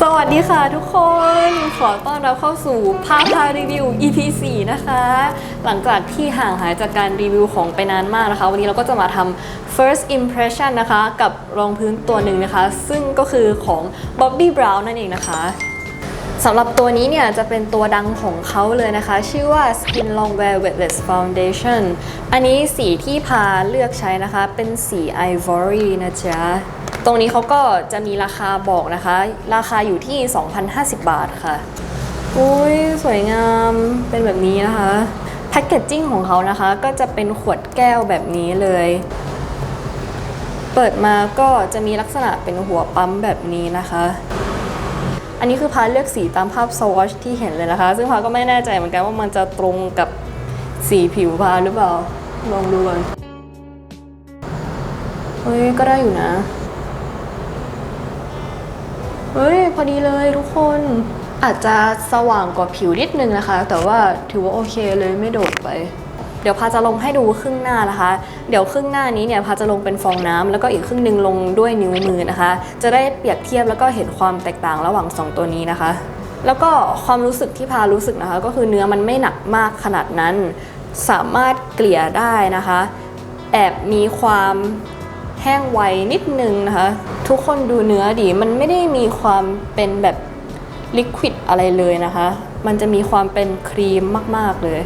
สวัสดีค่ะทุกคน ขอต้อนรับเข้าสู่พาพารีวิว EP 4นะคะ หลังจากที่ห่างหายจากการรีวิวของไปนานมากนะคะ วันนี้เราก็จะมาทำ first impression นะคะ กับรองพื้นตัวหนึ่งนะคะ ซึ่งก็คือของ Bobbi Brown นั่นเองนะคะสำหรับตัวนี้เนี่ยจะเป็นตัวดังของเขาเลยนะคะ ชื่อว่า Skin Longwear Weightless Foundation อันนี้สีที่พาเลือกใช้นะคะ เป็นสี Ivory นะจ๊ะ ตรงนี้เขาก็จะมีราคาบอกนะคะ ราคาอยู่ที่ 2,050 บาทค่ะอุ้ยสวยงามเป็นแบบนี้นะคะแพคเกจจิ้งของเขานะคะ ก็จะเป็นขวดแก้วแบบนี้เลย เปิดมาก็จะมีลักษณะเป็นหัวปั๊มแบบนี้นะคะ อันนี้คือพาเลือกสีตามภาพสวอชที่เห็นเลยนะคะ ซึ่งพาก็ไม่แน่ใจเหมือนกันว่ามันจะตรงกับสีผิวพาหรือเปล่าลองดูกันเฮ้ยก็ได้อยู่นะ เฮ้ยพอดีเลยทุกคนอาจจะสว่างกว่าผิวนิดนึงนะคะ แต่ว่าถือว่าโอเคเลยไม่โดดไป เดี๋ยวพาจะลงให้ดูครึ่งหน้านะคะ เดี๋ยวครึ่งหน้านี้เนี่ยพาจะลงเป็นฟองน้ำแล้วก็อีกครึ่งหนึ่งลงด้วยนิ้วมือนะคะ จะได้เปรียบเทียบแล้วก็เห็นความแตกต่างระหว่างสองตัวนี้นะคะ แล้วก็ความรู้สึกที่พารู้สึกนะคะ ก็คือเนื้อมันไม่หนักมากขนาดนั้น สามารถเกลี่ยได้นะคะ แอบมีความ แห้งไวนิดนึงนะคะ ทุกคนดูเนื้อดีมันไม่ได้มีความเป็นแบบลิควิดอะไรเลยนะคะ มันจะมีความเป็นครีมมาก ๆ เลย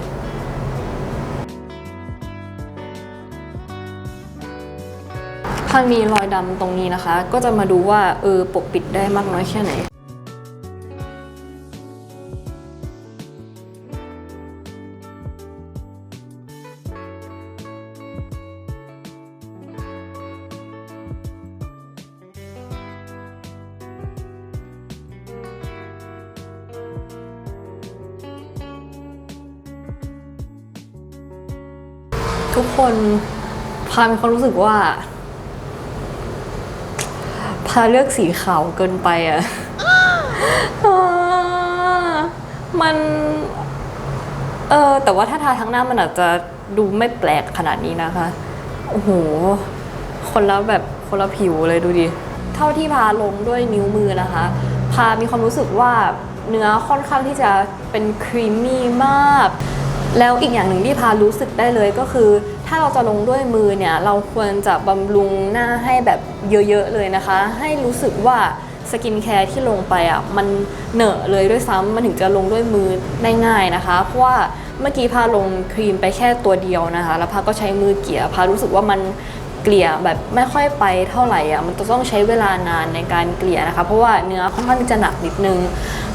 ถ้ามีรอยดำตรงนี้นะคะ ก็จะมาดูว่าเออปกปิดได้มากน้อยแค่ไหน ทุกคนพามีความรู้สึกว่า พาเลือกสีขาวเกินไปอะอ่ามัน เออแต่ว่าถ้าทาทั้งหน้ามันอาจจะดูไม่แปลกขนาดนี้นะคะ โอ้โห คนละแบบคนละผิวเลยดูดิ เท่าที่พาลงด้วยนิ้วมือนะคะ พามีความรู้สึกว่าเนื้อค่อนข้างที่จะเป็นครีมมี่มาก แล้วอีกอย่างหนึ่งที่พารู้สึกได้เลยก็คือ ถ้าเราจะลงด้วยมือเนี่ยเราควรจะบำรุงหน้าให้แบบเยอะๆเลยนะคะ ให้รู้สึกว่าสกินแคร์ที่ลงไปอะมันเหนอะเลยด้วยซ้ำมันถึงจะลงด้วยมือได้ง่ายนะคะ เพราะว่าเมื่อกี้พาลงครีมไปแค่ตัวเดียวนะคะ แล้วพาก็ใช้มือเกลี่ยพารู้สึกว่ามันเกลี่ยแบบไม่ค่อยไปเท่าไหร่อะมันจะต้องใช้เวลานานในการเกลี่ยนะคะ เพราะว่าเนื้อค่อนข้างจะหนักนิดนึง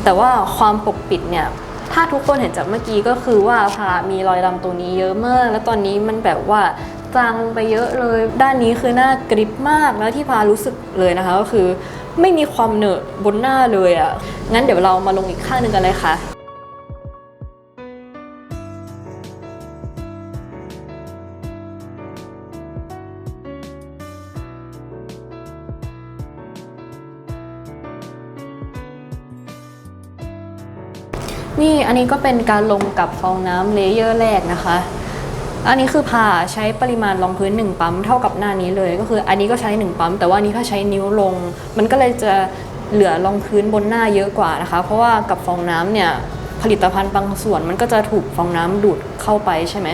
แต่ว่าความปกปิดเนี่ย ถ้าทุกคนเห็นจากเมื่อกี้ก็คือว่าพามีรอยดำตรงนี้เยอะมาก แล้วตอนนี้มันแบบว่าจางลงไปเยอะเลย ด้านนี้คือหน้ากริบมากแล้วที่พารู้สึกเลยนะคะก็คือไม่มีความเหนอะบนหน้าเลยอะ่ะงั้นเดี๋ยวเรามาลงอีกข้างหนึ่งกันเลยค่ะ นี่อันนี้ก็เป็นการลงกับฟองน้ำเลเยอร์แรกนะคะ อันนี้คือผ่าใช้ปริมาณรองพื้น 1 ปั๊มเท่ากับหน้านี้เลย ก็คืออันนี้ก็ใช้ 1 ปั๊ม แต่ว่าอันนี้ถ้าใช้นิ้วลง มันก็เลยจะเหลือรองพื้นบนหน้าเยอะกว่านะคะ เพราะว่ากับฟองน้ำเนี่ยผลิตภัณฑ์บางส่วนมันก็จะถูกฟองน้ำดูดเข้าไปใช่ไหม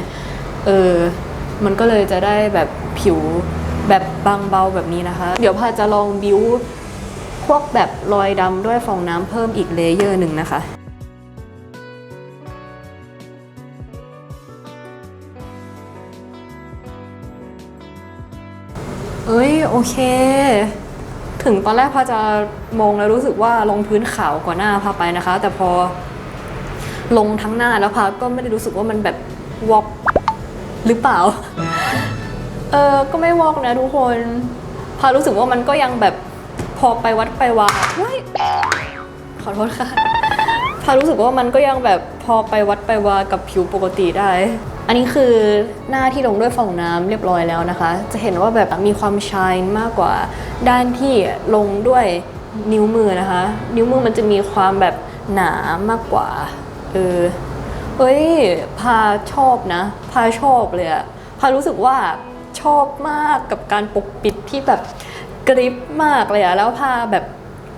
เออ มันก็เลยจะได้แบบผิวแบบบางเบาแบบนี้นะคะ เดี๋ยวพาจะลองบิวพวกแบบรอยดำด้วยฟองน้ำเพิ่มอีกเลเยอร์หนึ่งนะคะ เอ้ยโอเค ถึงตอนแรกพอจะมองแล้วรู้สึกว่าลงพื้นขาวกว่าหน้าพาไปนะคะ แต่พอลงทั้งหน้าแล้วพาก็ไม่ได้รู้สึกว่ามันแบบวอกหรือเปล่า เออก็ไม่วอกนะทุกคนพารู้สึกว่ามันก็ยังแบบพอไปวัดไปวาเฮ้ยขอโทษค่ะพารู้สึกว่ามันก็ยังแบบพอไปวัดไปวากับผิวปกติได้ อันนี้คือหน้าที่ลงด้วยฟองน้ำเรียบร้อยแล้วนะคะ จะเห็นว่าแบบมีความชายมากกว่าด้านที่ลงด้วยนิ้วมือนะคะ นิ้วมือมันจะมีความแบบหนามากกว่าเออเฮ้ยพาชอบนะ พาชอบเลยอะพารู้สึกว่าชอบมากกับการปกปิดที่แบบกริปมากเลยอะแล้วพาแบบ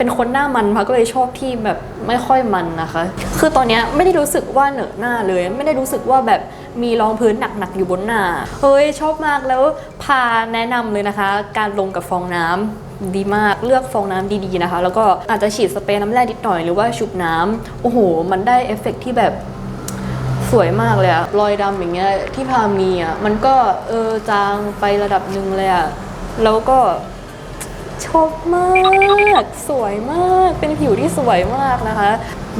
เป็นคนหน้ามันพาก็เลยชอบที่แบบไม่ค่อยมันนะคะ คือตอนนี้ไม่ได้รู้สึกว่าเหนอะหน้าเลย ไม่ได้รู้สึกว่าแบบมีรองพื้นหนักๆอยู่บนหน้าเฮ้ยชอบมากแล้วพาแนะนำเลยนะคะ การลงกับฟองน้ำดีมากเลือกฟองน้ำดีๆนะคะ แล้วก็อาจจะฉีดสเปรย์น้ำแร่นิดหน่อยหรือว่าชุบน้ำโอ้โห มันได้เอฟเฟกต์ที่แบบสวยมากเลยอะรอยดำอย่างเงี้ยที่พามีอะมันก็เออจางไประดับหนึ่งเลยอะแล้วก็ ชอบมาก สวยมาก เป็นผิวที่สวยมากนะคะ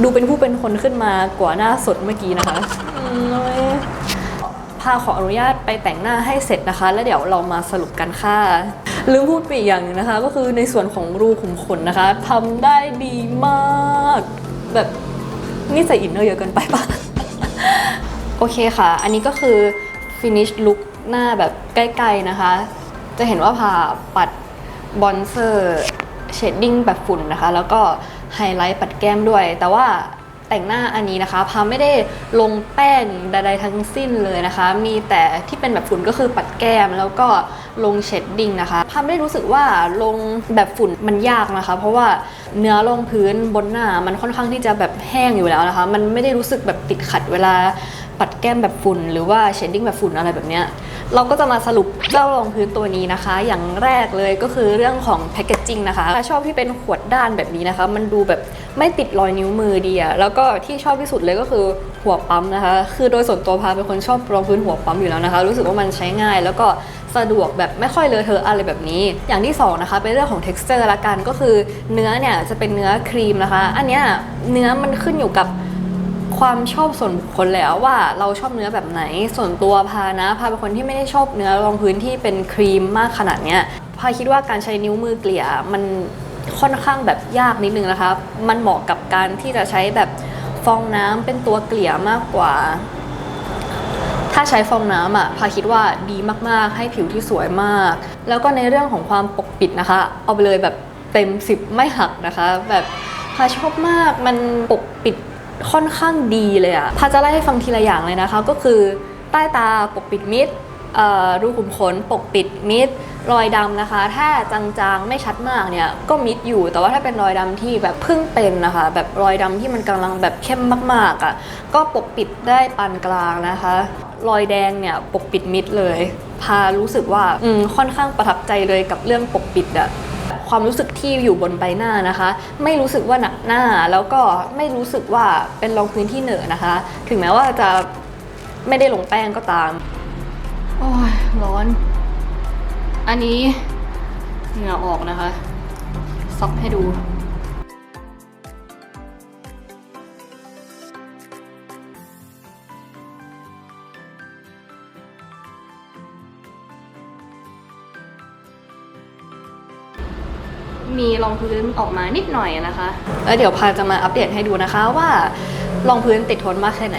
ดูเป็นผู้เป็นคนขึ้นมากว่าหน้าสดเมื่อกี้นะคะอืมโอ้ยพาขออนุญาตไปแต่งหน้าให้เสร็จนะคะ แล้วเดี๋ยวเรามาสรุปกันค่ะลืมพูดไปอีกอย่างหนึงนะคะ ก็คือในส่วนของรูขุมขนนะคะทำได้ดีมาก แบบนี่ใส่อินเนอร์เยอะเกินไปปะโอเคค่ะ อันนี้ก็คือ finish look หน้าแบบใกล้ ๆ นะคะ จะเห็นว่าพาปัด บอนเซอร์เชดดิ้งแบบฝุ่นนะคะ แล้วก็ไฮไลท์ปัดแก้มด้วย แต่ว่าแต่งหน้าอันนี้นะคะ พาไม่ได้ลงแป้งใดๆทั้งสิ้นเลยนะคะ มีแต่ที่เป็นแบบฝุ่นก็คือปัดแก้มแล้วก็ลงเชดดิ้งนะคะ พาไม่ได้รู้สึกว่าลงแบบฝุ่นมันยากนะคะ เพราะว่าเนื้อรองพื้นบนหน้ามันค่อนข้างที่จะแบบแห้งอยู่แล้วนะคะ มันไม่ได้รู้สึกแบบติดขัดเวลาปัดแก้มแบบฝุ่น หรือว่าเชดดิ้งแบบฝุ่นอะไรแบบเนี้ย เราก็จะมาสรุปเจ้ารองพื้นตัวนี้นะคะ อย่างแรกเลยก็คือเรื่องของแพคเกจจิ้งนะคะชอบที่เป็นขวดด้านแบบนี้นะคะ มันดูแบบไม่ติดรอยนิ้วมือดีอะแล้วก็ที่ชอบที่สุดเลยก็คือหัวปั๊มนะคะ คือโดยส่วนตัวพาเป็นคนชอบรองพื้นหัวปั๊มอยู่แล้วนะคะ รู้สึกว่ามันใช้ง่าย แล้วก็สะดวกแบบไม่ค่อยเลอะเทอะอะไรแบบนี้ อย่างที่สองนะคะเป็นเรื่องของ texture ละกันก็คือเนื้อเนี่ยจะเป็นเนื้อครีมนะคะ อันเนี้ยเนื้อมันขึ้นอยู่กับ ความชอบส่วนบุคคลแล้วว่าเราชอบเนื้อแบบไหน ส่วนตัวพานะพาเป็นคนที่ไม่ได้ชอบเนื้อรองพื้นที่เป็นครีมมากขนาดเนี้ยพาคิดว่าการใช้นิ้วมือเกลี่ยมันค่อนข้างแบบยากนิดนึงนะคะ มันเหมาะกับการที่จะใช้แบบฟองน้ำเป็นตัวเกลี่ยมากกว่า ถ้าใช้ฟองน้ำอะพาคิดว่าดีมากๆ ให้ผิวที่สวยมาก แล้วก็ในเรื่องของความปกปิดนะคะ เอาไปเลยแบบเต็ม 10 ไม่หักนะคะ แบบพาชอบมากมันปกปิด ค่อนข้างดีเลยอะพาจะไล่ให้ฟังทีละอย่างเลยนะคะ ก็คือใต้ตาปกปิดมิดรูขุมขนปกปิดมิดรอยดำนะคะ ถ้าจางๆไม่ชัดมากเนี่ยก็มิดอยู่ แต่ว่าถ้าเป็นรอยดำที่แบบเพิ่งเป็นนะคะ แบบรอยดำที่มันกำลังแบบเข้มมากๆอะ่ะก็ปกปิดได้ปานกลางนะคะ รอยแดงเนี่ยปกปิดมิดเลย พารู้สึกว่าอืมค่อนข้างประทับใจเลยกับเรื่องปกปิดอะ ความรู้สึกที่อยู่บนใบหน้านะคะ ไม่รู้สึกว่าหนักหน้าแล้วก็ไม่รู้สึกว่าเป็นรองพื้นที่เหนอะนะคะ ถึงแม้ว่าจะไม่ได้ลงแป้งก็ตาม โอ้ยร้อน อันนี้เหงื่อออกนะคะ ซับให้ดู มีรองพื้นออกมานิดหน่อยนะคะ แล้วเดี๋ยวพาจะมาอัปเดตให้ดูนะคะว่ารองพื้นติดทนมากแค่ไหน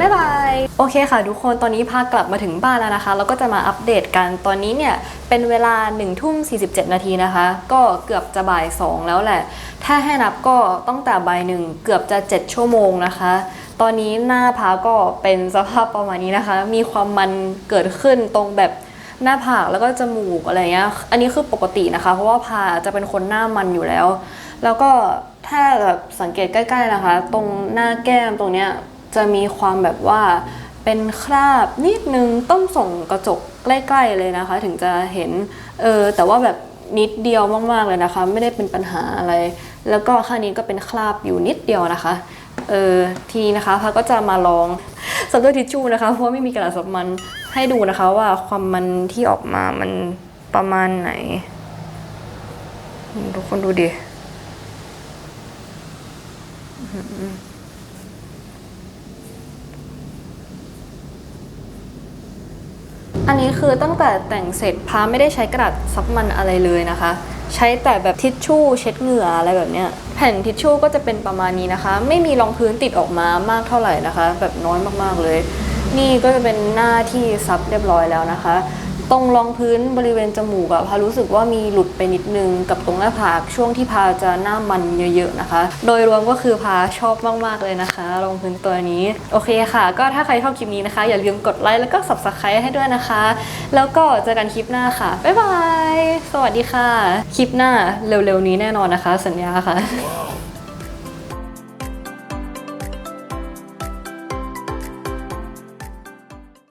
บ๊ายบาย โอเคค่ะทุกคน ตอนนี้พากลับมาถึงบ้านแล้วนะคะ แล้วก็จะมาอัปเดตกัน ตอนนี้เนี่ย เป็นเวลา1ทุ่ม47นาทีนะคะ ก็เกือบจะบ่าย 2 แล้วแหละ ถ้าให้นับก็ตั้งแต่บ่ายหนึ่งเกือบจะ 7 ชั่วโมงนะคะ ตอนนี้หน้าพาก็เป็นสภาพประมาณนี้นะคะ มีความมันเกิดขึ้นตรงแบบ หน้าผากแล้วก็จมูกอะไรเงี้ย อันนี้คือปกตินะคะ เพราะว่าพาจะเป็นคนหน้ามันอยู่แล้ว แล้วก็ถ้าแบบสังเกตใกล้ๆนะคะ ตรงหน้าแก้มตรงเนี้ยจะมีความแบบว่าเป็นคราบนิดนึงต้องส่งกระจกใกล้ๆเลยนะคะ ถึงจะเห็นเออแต่ว่าแบบนิดเดียวมากๆเลยนะคะ ไม่ได้เป็นปัญหาอะไร แล้วก็ข้างนี้ก็เป็นคราบอยู่นิดเดียวนะคะเออทีนะคะพาก็จะมาลองซับด้วยทิชชู่นะคะ เพราะว่าไม่มีกระดาษซับมัน ให้ดูนะคะว่าความมันที่ออกมามันประมาณไหน ทุกคนดูดิอันนี้คือตั้งแต่แต่งเสร็จพาไม่ได้ใช้กระดาษซับมันอะไรเลยนะคะ ใช้แต่แบบทิชชู่เช็ดเหงื่ออะไรแบบเนี้ยแผ่นทิชชู่ก็จะเป็นประมาณนี้นะคะ ไม่มีรองพื้นติดออกมามากเท่าไหร่นะคะ แบบน้อยมากๆเลย นี่ก็จะเป็นหน้าที่ซับเรียบร้อยแล้วนะคะ ตรงรองพื้นบริเวณจมูกอะพารู้สึกว่ามีหลุดไปนิดนึงกับตรงหน้าผากช่วงที่พาจะหน้ามันเยอะๆนะคะ โดยรวมก็คือพาชอบมากๆเลยนะคะ รองพื้นตัวนี้ โอเคค่ะ ก็ถ้าใครชอบคลิปนี้นะคะ อย่าลืมกดไลค์แล้วก็ subscribe ให้ด้วยนะคะ แล้วก็เจอกันคลิปหน้าค่ะบ๊ายบายสวัสดีค่ะ คลิปหน้าเร็วๆนี้แน่นอนนะคะ สัญญาค่ะ